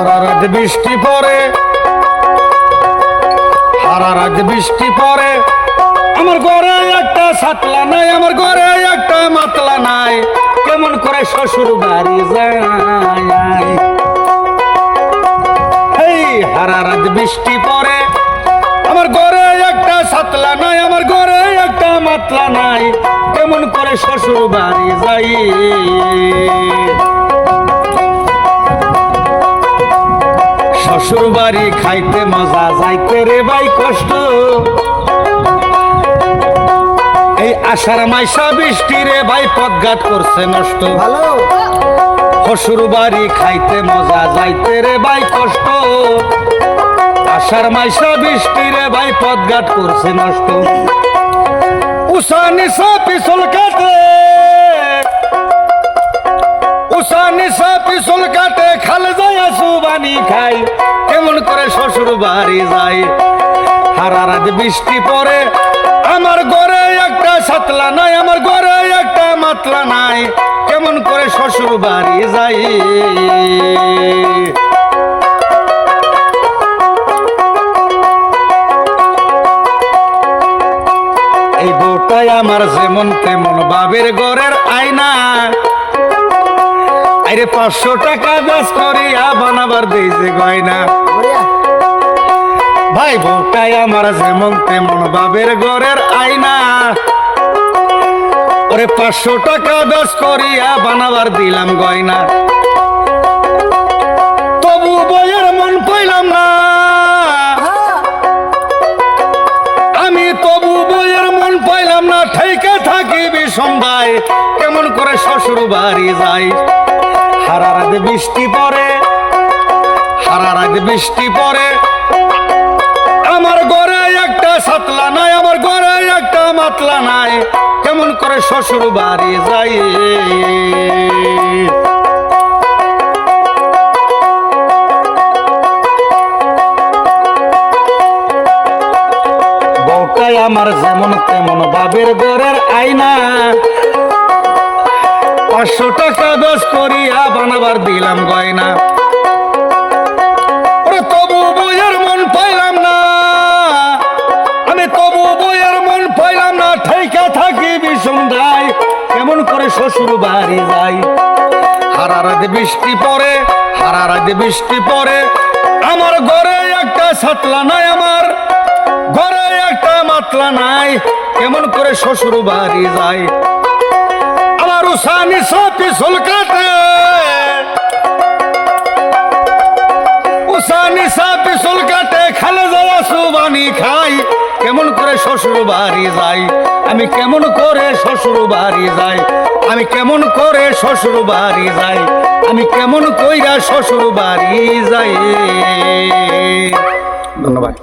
সারা রাত বৃষ্টি পড়ে। সারা রাত বৃষ্টি পড়ে। আমার ঘরে একটা সাতলা নাই, আমার ঘরে একটা মাতলা নাই। কেমন করে শ্বশুর বাড়ি যায়। এই হারা রাত বৃষ্টি পড়ে। আমার ঘরে একটা সাতলা নাই, আমার ঘরে একটা মাতলা নাই। কেমন করে শ্বশুর বাড়ি যাই শ্বশুর বাড়ি খাইতে মজা যাইতে রে ভাই কষ্ট। এই আষাঢ় মাইশা বৃষ্টি রে ভাই পদঘাট করছে নষ্ট। ভালো। শ্বশুর বাড়ি খাইতে মজা যাইতে রে ভাই কষ্ট। আষাঢ় মাইশা বৃষ্টি রে ভাই পদঘাট করছে নষ্ট। উষা নিশা পিছল কাটে নিশা পিছল সুবানি খাই। কেমন করে শ্বশুর বাড়ি যায়। বৃষ্টি পড়ে, আমার ঘরে একটা সাতলা নাই, আমার ঘরে একটা মাতলা নাই। কেমন করে শ্বশুর বাড়ি যাই এই বউটাই আমার যেমন তেমন বাবের ঘরের আয়না। আরে পাঁচশো টাকা দাস করিয়া বানাবার দিয়েছে গয়না। ভাই বউটাই আমার যেমন তেমন বাবের ঘরের আয়না। ওরে পাঁচশো টাকা দাস করিয়া বানাবার দিলাম গয়না। তবু বইয়ের মন পাইলাম না। আমি তবু বইয়ের মন পাইলাম না ঠেকে থাকি বিষম ভাই কেমন করে শ্বশুর বাড়ি যাই। রাতে বৃষ্টি পরে হারা রাতে বৃষ্টি পরে আমার ঘরে একটা সাতলা নাই, আমার ঘরে একটা মাতলা নাই। কেমন করে শ্বশুর বাড়ি যাই? আমার যেমন তেমন বাবের ঘরের আয়না। পাঁচশো টাকা দশ করিয়া বানাবার দিলাম গয়না। তবু বইয়ের মন পাইলাম না। আমি তবু বইয়ের মন পাইলাম না। ঠেকা থাকি বিসন্ধায় কেমন করে শ্বশুর বাড়ি যাই। হারা রাতে বৃষ্টি পড়ে হারা রাতে বৃষ্টি পড়ে। আমার ঘরে একটা সাতলা নাই আমার। ঘরে একটা মাতলা নাই। কেমন করে শ্বশুর বাড়ি যায় উসানি সাথে কাটে উসানি সাথে কাটে খালে যাওয়া সুবানি খাই। কেমন করে শ্বশুর বাড়ি যাই? আমি কেমন করে শ্বশুর বাড়ি যাই? আমি কেমন করে শ্বশুর বাড়ি যাই? আমি কেমন কইরা শ্বশুর বাড়ি যাই? ধন্যবাদ।